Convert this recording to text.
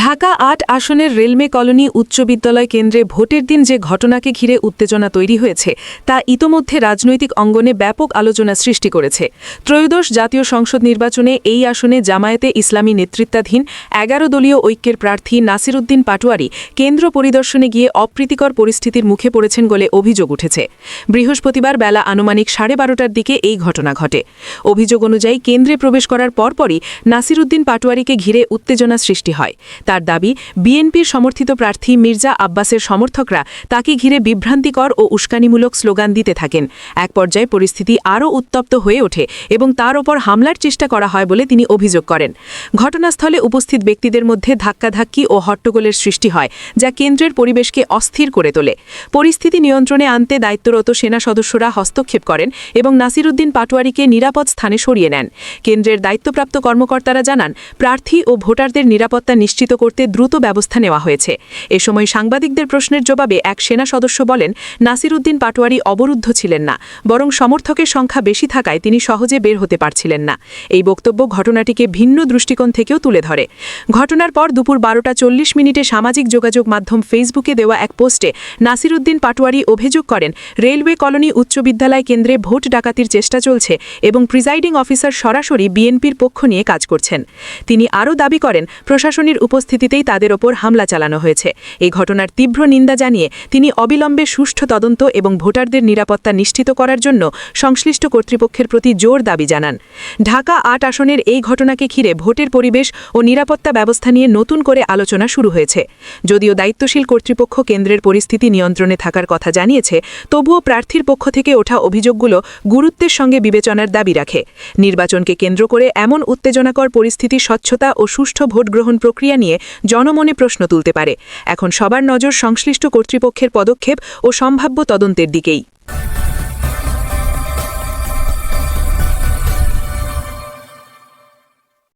ঢাকা আট আসনের রেলমে কলোনি উচ্চ বিদ্যালয় কেন্দ্রে ভোটের দিন যে ঘটনাকে ঘিরে উত্তেজনা তৈরি হয়েছে, তা ইতোমধ্যে রাজনৈতিক অঙ্গনে ব্যাপক আলোচনা সৃষ্টি করেছে। ত্রয়োদশ জাতীয় সংসদ নির্বাচনে এই আসনে জামায়াতে ইসলামী নেতৃত্বাধীন এগারো দলীয় ঐক্যের প্রার্থী নাসিরুদ্দিন পাটোয়ারি কেন্দ্র পরিদর্শনে গিয়ে অপ্রীতিকর পরিস্থিতির মুখে পড়েছেন বলে অভিযোগ উঠেছে। বৃহস্পতিবার বেলা আনুমানিক সাড়ে বারোটার দিকে এই ঘটনা ঘটে। অভিযোগ অনুযায়ী কেন্দ্রে প্রবেশ করার পরপরই নাসিরুদ্দিন পাটোয়ারিকে ঘিরে উত্তেজনা সৃষ্টি হয়। তার দাবি, বিএনপির সমর্থিত প্রার্থী মির্জা আব্বাসের সমর্থকরা তাকে ঘিরে বিভ্রান্তিকর ও উস্কানিমূলক স্লোগান দিতে থাকেন। এক পর্যায়ে পরিস্থিতি আরও উত্তপ্ত হয়ে ওঠে এবং তার ওপর হামলার চেষ্টা করা হয় বলে তিনি অভিযোগ করেন। ঘটনাস্থলে উপস্থিত ব্যক্তিদের মধ্যে ধাক্কাধাক্কি ও হট্টগোলের সৃষ্টি হয়, যা কেন্দ্রের পরিবেশকে অস্থির করে তোলে। পরিস্থিতি নিয়ন্ত্রণে আনতে দায়িত্বরত সেনা সদস্যরা হস্তক্ষেপ করেন এবং নাসিরুদ্দিন পাটোয়ারিকে নিরাপদ স্থানে সরিয়ে নেন। কেন্দ্রের দায়িত্বপ্রাপ্ত কর্মকর্তারা জানান, প্রার্থী ও ভোটারদের নিরাপত্তা নিশ্চিত করতে দ্রুত ব্যবস্থা নেওয়া হয়েছে। এ সময় সাংবাদিকদের প্রশ্নের জবাবে এক সেনা সদস্য বলেন নাসিরুদ্দিন পাটোয়ারি অবরুদ্ধ ছিলেন না, বরং সমর্থকের সংখ্যা বেশি থাকায় তিনি সহজে বের হতে পারছিলেন না। এই বক্তব্য ঘটনাটিকে ভিন্ন দৃষ্টিকোণ থেকেও তুলে ধরে। ঘটনার পর দুপুর বারোটা চল্লিশ মিনিটে সামাজিক যোগাযোগ মাধ্যম ফেসবুকে দেওয়া এক পোস্টে নাসিরুদ্দিন পাটোয়ারি অভিযোগ করেন, রেলওয়ে কলোনি উচ্চ বিদ্যালয় কেন্দ্রে ভোট ডাকাতির চেষ্টা চলছে এবং প্রিজাইডিং অফিসার সরাসরি বিএনপির পক্ষ নিয়ে কাজ করছেন। তিনি আরও দাবি করেন, প্রশাসনের উপস্থিতিতেই তাদের ওপর হামলা চালানো হয়েছে। এই ঘটনার তীব্র নিন্দা জানিয়ে তিনি অবিলম্বে সুষ্ঠু তদন্ত এবং ভোটারদের নিরাপত্তা নিশ্চিত করার জন্য সংশ্লিষ্ট কর্তৃপক্ষের প্রতি জোর দাবি জানান। ঢাকা আট আসনের এই ঘটনাকে ঘিরে ভোটের পরিবেশ ও নিরাপত্তা ব্যবস্থা নিয়ে নতুন করে আলোচনা শুরু হয়েছে। যদিও দায়িত্বশীল কর্তৃপক্ষ কেন্দ্রের পরিস্থিতি নিয়ন্ত্রণে থাকার কথা জানিয়েছে, তবুও প্রার্থীর পক্ষ থেকে ওঠা অভিযোগগুলো গুরুত্বের সঙ্গে বিবেচনার দাবি রাখে। নির্বাচনকে কেন্দ্র করে এমন উত্তেজনাকর পরিস্থিতি, স্বচ্ছতা ও সুষ্ঠু ভোট গ্রহণ প্রক্রিয়া নিয়ে জনমনে প্রশ্ন তুলতে পারে। এখন সবার নজর সংশ্লিষ্ট কর্তৃপক্ষের পদক্ষেপ ও সম্ভাব্য তদন্তের দিকেই।